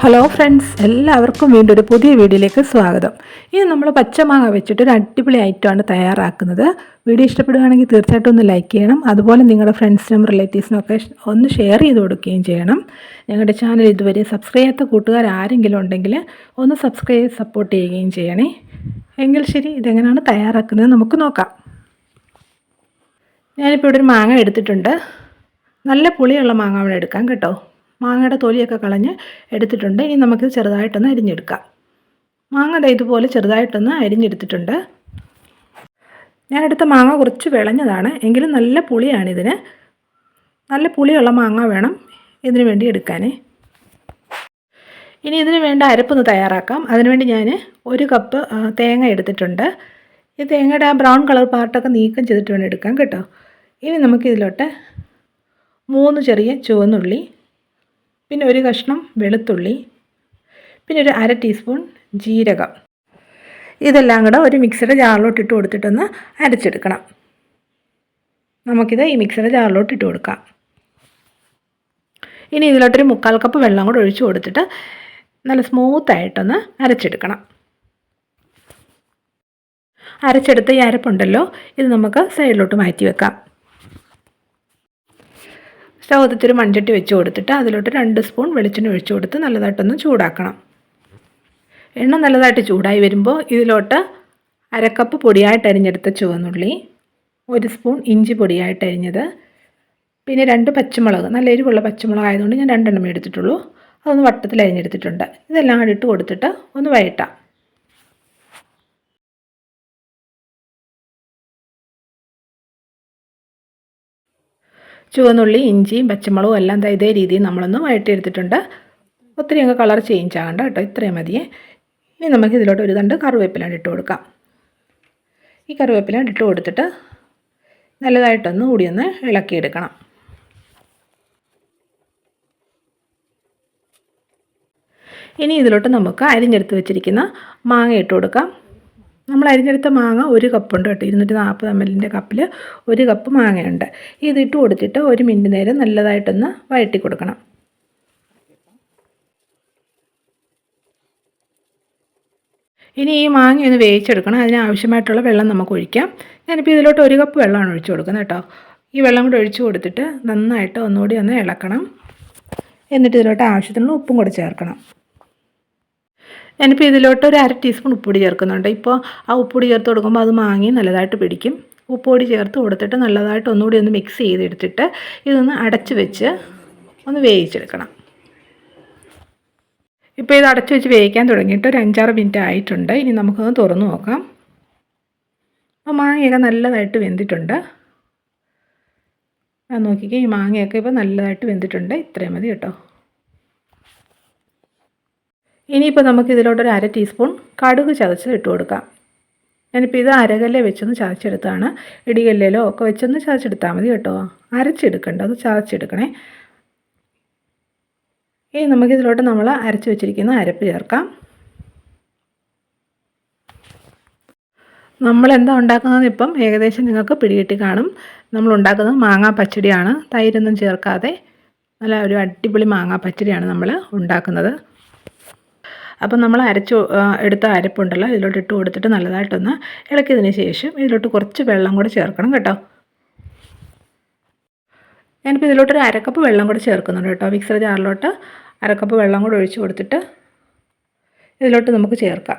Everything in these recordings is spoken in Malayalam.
ഹലോ ഫ്രണ്ട്സ് എല്ലാവർക്കും വീണ്ടും ഒരു പുതിയ വീഡിയോയിലേക്ക് സ്വാഗതം. ഇനി നമ്മൾ പച്ചമാങ്ങ വെച്ചിട്ട് ഒരു അടിപൊളി ഐറ്റമാണ് തയ്യാറാക്കുന്നത്. വീഡിയോ ഇഷ്ടപ്പെടുകയാണെങ്കിൽ തീർച്ചയായിട്ടും ഒന്ന് ലൈക്ക് ചെയ്യണം. അതുപോലെ നിങ്ങളുടെ ഫ്രണ്ട്സിനും റിലേറ്റീവ്സിനും ഒക്കെ ഒന്ന് ഷെയർ ചെയ്ത് കൊടുക്കുകയും ചെയ്യണം. ഞങ്ങളുടെ ചാനൽ ഇതുവരെ സബ്സ്ക്രൈബ് ചെയ്യാത്ത കൂട്ടുകാർ ആരെങ്കിലും ഉണ്ടെങ്കിൽ ഒന്ന് സബ്സ്ക്രൈബ് സപ്പോർട്ട് ചെയ്യുകയും ചെയ്യണേ. എങ്കിൽ ശരി ഇതെങ്ങനെയാണ് തയ്യാറാക്കുന്നത് നമുക്ക് നോക്കാം. ഞാനിപ്പോൾ ഇവിടെ ഒരു മാങ്ങ എടുത്തിട്ടുണ്ട്. നല്ല പുളിയുള്ള മാങ്ങ അവിടെ എടുക്കാം കേട്ടോ. മാങ്ങയുടെ തൊലിയൊക്കെ കളഞ്ഞ് എടുത്തിട്ടുണ്ട്. ഇനി നമുക്ക് ചെറുതായിട്ടൊന്ന് അരിഞ്ഞെടുക്കാം. മാങ്ങ ഇതുപോലെ ചെറുതായിട്ടൊന്ന് അരിഞ്ഞെടുത്തിട്ടുണ്ട്. ഞാനെടുത്ത മാങ്ങ കുറച്ച് വിളഞ്ഞതാണ്. എങ്കിലും നല്ല പുളിയാണിതിന്. നല്ല പുളിയുള്ള മാങ്ങ വേണം ഇതിനു വേണ്ടി എടുക്കാനേ. ഇനി ഇതിന് വേണ്ട അരപ്പൊന്ന് തയ്യാറാക്കാം. അതിനുവേണ്ടി ഞാൻ ഒരു കപ്പ് തേങ്ങ എടുത്തിട്ടുണ്ട്. ഈ തേങ്ങയുടെ ആ ബ്രൗൺ കളർ പാർട്ടൊക്കെ നീക്കം ചെയ്തിട്ട് വേണം എടുക്കാം കേട്ടോ. ഇനി നമുക്കിതിലോട്ട് മൂന്ന് ചെറിയ ചുവന്നുള്ളി പിന്നെ ഒരു കഷ്ണം വെളുത്തുള്ളി പിന്നെ ഒരു അര ടീസ്പൂൺ ജീരകം. ഇതെല്ലാം കൂടെ ഒരു മിക്സിയുടെ ജാറിലോട്ട് ഇട്ട് കൊടുത്തിട്ടൊന്ന് അരച്ചെടുക്കണം. നമുക്കിത് ഈ മിക്സിയുടെ ജാറിലോട്ട് ഇട്ട് കൊടുക്കാം. ഇനി ഇതിലോട്ടൊരു മുക്കാൽ കപ്പ് വെള്ളം കൂടെ ഒഴിച്ചു കൊടുത്തിട്ട് നല്ല സ്മൂത്തായിട്ടൊന്ന് അരച്ചെടുക്കണം. അരച്ചെടുത്ത ഈ അരപ്പുണ്ടല്ലോ ഇത് നമുക്ക് സൈഡിലോട്ട് മാറ്റി വെക്കാം. സ്റ്റൗ കത്തിച്ചൊരു മൺചട്ടി വെച്ച് കൊടുത്തിട്ട് അതിലോട്ട് രണ്ട് സ്പൂൺ വെളിച്ചെണ്ണ ഒഴിച്ചു കൊടുത്ത് നല്ലതായിട്ടൊന്ന് ചൂടാക്കണം. എണ്ണ നല്ലതായിട്ട് ചൂടായി വരുമ്പോൾ ഇതിലോട്ട് അരക്കപ്പ് പൊടിയായിട്ട് അരിഞ്ഞെടുത്ത ചുവന്നുള്ളി ഒരു സ്പൂൺ ഇഞ്ചി പൊടിയായിട്ട് അരിഞ്ഞത് പിന്നെ രണ്ട് പച്ചമുളക് നല്ല എരിവുള്ള പച്ചമുളക് ആയതുകൊണ്ട് ഞാൻ രണ്ടെണ്ണം എടുത്തിട്ടുള്ളൂ. അതൊന്ന് വട്ടത്തിൽ അരിഞ്ഞെടുത്തിട്ടുണ്ട്. ഇതെല്ലാം കൂടി ഇട്ട് കൊടുത്തിട്ട് ഒന്ന് വഴറ്റാം. ചുവന്നുള്ളി ഇഞ്ചിയും പച്ചമുളകും എല്ലാം ഇതേ രീതിയിൽ നമ്മളൊന്ന് വഴറ്റിയെടുത്തിട്ടുണ്ട്. ഒത്തിരി അങ്ങ് കളർ ചേഞ്ച് ആകണ്ട കേട്ടോ ഇത്രയും മതിയേ. ഇനി നമുക്ക് ഇതിലോട്ട് ഒരു തണ്ട് കറിവേപ്പില ഇട്ട് കൊടുക്കാം. ഈ കറിവേപ്പില ഇട്ട് കൊടുത്തിട്ട് നല്ലതായിട്ടൊന്ന് കൂടി ഒന്ന് ഇളക്കിയെടുക്കണം. ഇനി ഇതിലോട്ട് നമുക്ക് അരിഞ്ഞെടുത്ത് വെച്ചിരിക്കുന്ന മാങ്ങ ഇട്ട് കൊടുക്കാം. നമ്മൾ അരിഞ്ഞെടുത്ത മാങ്ങ ഒരു കപ്പുണ്ട് കേട്ടോ. ഇരുന്നൂറ്റി നാൽപ്പത് എം എല്ലിന്റെ കപ്പിൽ ഒരു കപ്പ് മാങ്ങയുണ്ട്. ഇതിട്ട് കൊടുത്തിട്ട് ഒരു മിനിറ്റ് നേരം നല്ലതായിട്ടൊന്ന് വഴറ്റി കൊടുക്കണം. ഇനി ഈ മാങ്ങ ഒന്ന് വേവിച്ചെടുക്കണം. അതിനാവശ്യമായിട്ടുള്ള വെള്ളം നമുക്ക് ഒഴിക്കാം. ഞാനിപ്പോൾ ഇതിലോട്ട് ഒരു കപ്പ് വെള്ളമാണ് ഒഴിച്ചു കൊടുക്കുന്നത് കേട്ടോ. ഈ വെള്ളം കൂടെ ഒഴിച്ചു കൊടുത്തിട്ട് നന്നായിട്ട് ഒന്നുകൂടി ഒന്ന് ഇളക്കണം. എന്നിട്ട് ഇതിലോട്ട് ആവശ്യത്തിനുള്ള ഉപ്പും കൂടെ ചേർക്കണം. ഞാനിപ്പോൾ ഇതിലോട്ട് ഒരു അര ടീസ്പൂൺ ഉപ്പുപൊടി ചേർക്കുന്നുണ്ട്. ഇപ്പോൾ ആ ഉപ്പുപൊടി ചേർത്ത് കൊടുക്കുമ്പോൾ അത് മാങ്ങി നല്ലതായിട്ട് പിടിക്കും. ഉപ്പുപൊടി ചേർത്ത് കൊടുത്തിട്ട് നല്ലതായിട്ട് ഒന്നുകൂടി ഒന്ന് മിക്സ് ചെയ്തെടുത്തിട്ട് ഇതൊന്ന് അടച്ച് വെച്ച് ഒന്ന് വേവിച്ചെടുക്കണം. ഇപ്പോൾ ഇത് അടച്ച് വെച്ച് വേവിക്കാൻ തുടങ്ങിയിട്ട് ഒരു അഞ്ചാറ് മിനിറ്റ് ആയിട്ടുണ്ട്. ഇനി നമുക്കൊന്ന് തുറന്ന് നോക്കാം. അപ്പോൾ മാങ്ങയൊക്കെ നല്ലതായിട്ട് വെന്തിട്ടുണ്ട്. ഞാൻ നോക്കിക്കേ ഈ മാങ്ങയൊക്കെ ഇപ്പോൾ നല്ലതായിട്ട് വെന്തിട്ടുണ്ട്. ഇത്രയും മതി കേട്ടോ. ഇനിയിപ്പോൾ നമുക്ക് ഇതിലോട്ടൊരു അര ടീസ്പൂൺ കടുക് ചതച്ച് ഇട്ട് കൊടുക്കാം. ഞാനിപ്പോൾ ഇത് അരകല്ലേ വെച്ചൊന്ന് ചതച്ചെടുത്താണ് ഇടികല്ലിലോ ഒക്കെ വെച്ചൊന്ന് ചതച്ചെടുത്താൽ മതി കേട്ടോ. അരച്ചെടുക്കണ്ട അത് ചതച്ചെടുക്കണേ. ഇനി നമുക്കിതിലോട്ട് നമ്മൾ അരച്ച് വെച്ചിരിക്കുന്ന അരപ്പ് ചേർക്കാം. നമ്മൾ എന്താ ഉണ്ടാക്കുന്നതെന്ന് ഇപ്പം ഏകദേശം നിങ്ങൾക്ക് പിടികിട്ടി കാണും. നമ്മൾ ഉണ്ടാക്കുന്നത് മാങ്ങാ പച്ചടിയാണ്. തൈരൊന്നും ചേർക്കാതെ നല്ല ഒരു അടിപൊളി മാങ്ങാ പച്ചടിയാണ് നമ്മൾ ഉണ്ടാക്കുന്നത്. അപ്പം നമ്മൾ അരച്ച് എടുത്ത അരപ്പുണ്ടല്ലോ ഇതിലോട്ട് ഇട്ട് കൊടുത്തിട്ട് നല്ലതായിട്ടൊന്ന് ഇളക്കിയതിന് ശേഷം ഇതിലോട്ട് കുറച്ച് വെള്ളം കൂടെ ചേർക്കണം കേട്ടോ. ഞാനിപ്പോൾ ഇതിലോട്ടൊരു അരക്കപ്പ് വെള്ളം കൂടെ ചേർക്കുന്നുണ്ട് കേട്ടോ. മിക്സർ ജാറിലോട്ട് അരക്കപ്പ് വെള്ളം കൂടെ ഒഴിച്ച് കൊടുത്തിട്ട് ഇതിലോട്ട് നമുക്ക് ചേർക്കാം.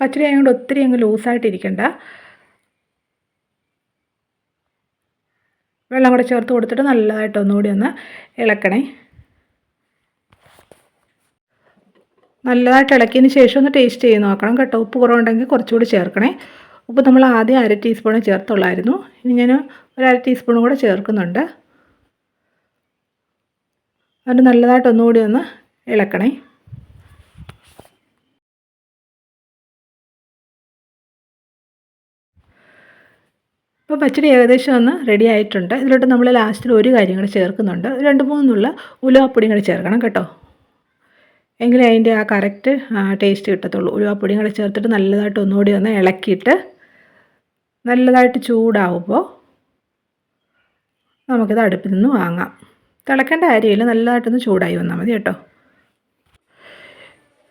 പച്ചടി ആയതുകൊണ്ട് ഒത്തിരി അങ്ങ് ലൂസായിട്ടിരിക്കണ്ട. വെള്ളം കൂടെ ചേർത്ത് കൊടുത്തിട്ട് നല്ലതായിട്ട് ഒന്നുകൂടി ഒന്ന് ഇളക്കണേ. നല്ലതായിട്ട് ഇളക്കിയതിന് ശേഷം ഒന്ന് ടേസ്റ്റ് ചെയ്ത് നോക്കണം കേട്ടോ. ഉപ്പ് കുറവുണ്ടെങ്കിൽ കുറച്ചുകൂടി ചേർക്കണേ. ഉപ്പ് നമ്മൾ ആദ്യം അര ടീസ്പൂണ് ചേർത്തുള്ളായിരുന്നു. ഇനി ഞാൻ ഒരു അര ടീസ്പൂണും കൂടെ ചേർക്കുന്നുണ്ട്. അത് നല്ലതായിട്ട് ഒന്നുകൂടി ഒന്ന് ഇളക്കണേ. ഇപ്പോൾ പച്ചടി ഏകദേശം ഒന്ന് റെഡി ആയിട്ടുണ്ട്. ഇതിലോട്ട് നമ്മൾ ലാസ്റ്റിൽ ഒരു കാര്യം കൂടെ ചേർക്കുന്നുണ്ട്. രണ്ട് മൂന്നുള്ള ഉലുവാപ്പൊടിയും കൂടെ ചേർക്കണം കേട്ടോ. എങ്കിലേ അതിന്റെ ആ കറക്റ്റ് ടേസ്റ്റ് കിട്ടത്തുള്ളൂ. ഉലുവാപ്പൊടിയും കൂടെ ചേർത്തിട്ട് നല്ലതായിട്ട് ഒന്നുകൂടി ഒന്ന് ഇളക്കിയിട്ട് നല്ലതായിട്ട് ചൂടാവുമ്പോൾ നമുക്കിത് അടുപ്പിൽ നിന്ന് വാങ്ങാം. തിളക്കേണ്ട കാര്യമില്ല നല്ലതായിട്ടൊന്ന് ചൂടായി വന്നാൽ മതി കേട്ടോ.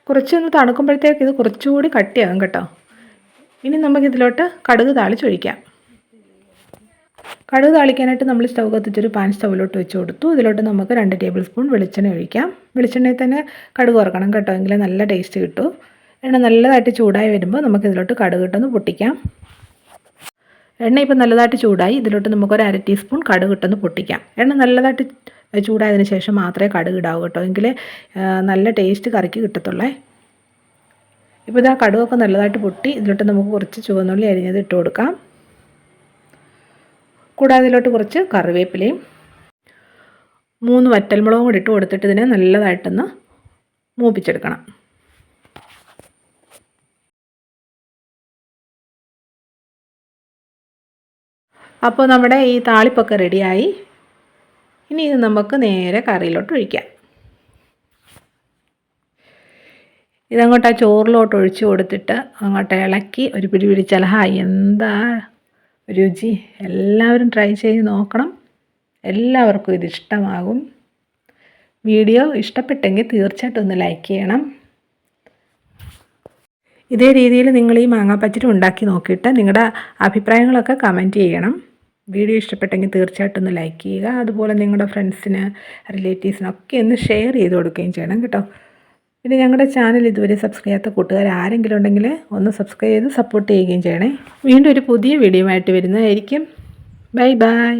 കുറച്ചൊന്ന് തണുക്കുമ്പോഴത്തേക്ക് ഇത് കുറച്ചുകൂടി കട്ടിയാകും കേട്ടോ. ഇനി നമുക്കിതിലോട്ട് കടുക് താളിച്ചൊഴിക്കാം കടുക് താളിക്കാനായിട്ട് നമ്മൾ സ്റ്റൗ കത്തിച്ചൊരു പാൻ സ്റ്റൗവിലോട്ട് വെച്ച് കൊടുത്തു. ഇതിലോട്ട് നമുക്ക് രണ്ട് ടേബിൾ സ്പൂൺ വെളിച്ചെണ്ണ ഒഴിക്കാം. വെളിച്ചെണ്ണയിൽ തന്നെ കടുക് വറക്കണം കേട്ടോ എങ്കിലേ നല്ല ടേസ്റ്റ് കിട്ടൂ. എണ്ണ നല്ലതായിട്ട് ചൂടായി വരുമ്പോൾ നമുക്ക് ഇതിലോട്ട് കടുക് ഇട്ടൊന്ന് പൊട്ടിക്കാം. എണ്ണ ഇപ്പോൾ നല്ലതായിട്ട് ചൂടായി ഇതിലോട്ട് നമുക്കൊരു അര ടീസ്പൂൺ കടുക് ഇട്ടൊന്ന് പൊട്ടിക്കാം. എണ്ണ നല്ലതായിട്ട് ചൂടായതിന് ശേഷം മാത്രമേ കടുക് ഇടാവൂ കേട്ടോ എങ്കിൽ നല്ല ടേസ്റ്റ് കറിക്ക് കിട്ടത്തുള്ളേ. ഇപ്പോൾ ഇതാ കടുകൊക്കെ നല്ലതായിട്ട് പൊട്ടി ഇതിലോട്ട് നമുക്ക് കുറച്ച് ചുവന്നുള്ളി അരിഞ്ഞത് ഇട്ട് കൊടുക്കാം. കൂടാതെ ഇതിലോട്ട് കുറച്ച് കറിവേപ്പിലയും മൂന്ന് വറ്റൽമുളകും കൂടി ഇട്ട് കൊടുത്തിട്ട് ഇതിനെ നല്ലതായിട്ടൊന്ന് മൂപ്പിച്ചെടുക്കണം. അപ്പോൾ നമ്മുടെ ഈ താളിപ്പൊക്കെ റെഡിയായി. ഇനി ഇത് നമുക്ക് നേരെ കറിയിലോട്ട് ഒഴിക്കാം. ഇതങ്ങോട്ട് ആ ചോറിലോട്ട് ഒഴിച്ച് കൊടുത്തിട്ട് അങ്ങോട്ട് ഇളക്കി ഒരു പിടി പിടിച്ചാൽ ഹാ എന്താ രുചി എല്ലാവരും ട്രൈ ചെയ്ത് നോക്കണം. എല്ലാവർക്കും ഇത് ഇഷ്ടമാകും. വീഡിയോ ഇഷ്ടപ്പെട്ടെങ്കിൽ തീർച്ചയായിട്ടും ഒന്ന് ലൈക്ക് ചെയ്യണം. ഇതേ രീതിയിൽ നിങ്ങൾ ഈ മാങ്ങാപ്പച്ചടി ഉണ്ടാക്കി നോക്കിയിട്ട് നിങ്ങളുടെ അഭിപ്രായങ്ങളൊക്കെ കമന്റ് ചെയ്യണം. വീഡിയോ ഇഷ്ടപ്പെട്ടെങ്കിൽ തീർച്ചയായിട്ടും ഒന്ന് ലൈക്ക് ചെയ്യുക. അതുപോലെ നിങ്ങളുടെ ഫ്രണ്ട്സിന് റിലേറ്റീവ്സിനൊക്കെ ഒന്ന് ഷെയർ ചെയ്ത് കൊടുക്കുകയും ചെയ്യണം കേട്ടോ. പിന്നെ ഞങ്ങളുടെ ചാനൽ ഇതുവരെ സബ്സ്ക്രൈബ് ചെയ്യാത്ത കൂട്ടുകാർ ആരെങ്കിലും ഉണ്ടെങ്കിൽ ഒന്ന് സബ്സ്ക്രൈബ് ചെയ്ത് സപ്പോർട്ട് ചെയ്യുകയും ചെയ്യണേ. വീണ്ടും ഒരു പുതിയ വീഡിയോ ആയിട്ട് വരുന്നതായിരിക്കും. Bye bye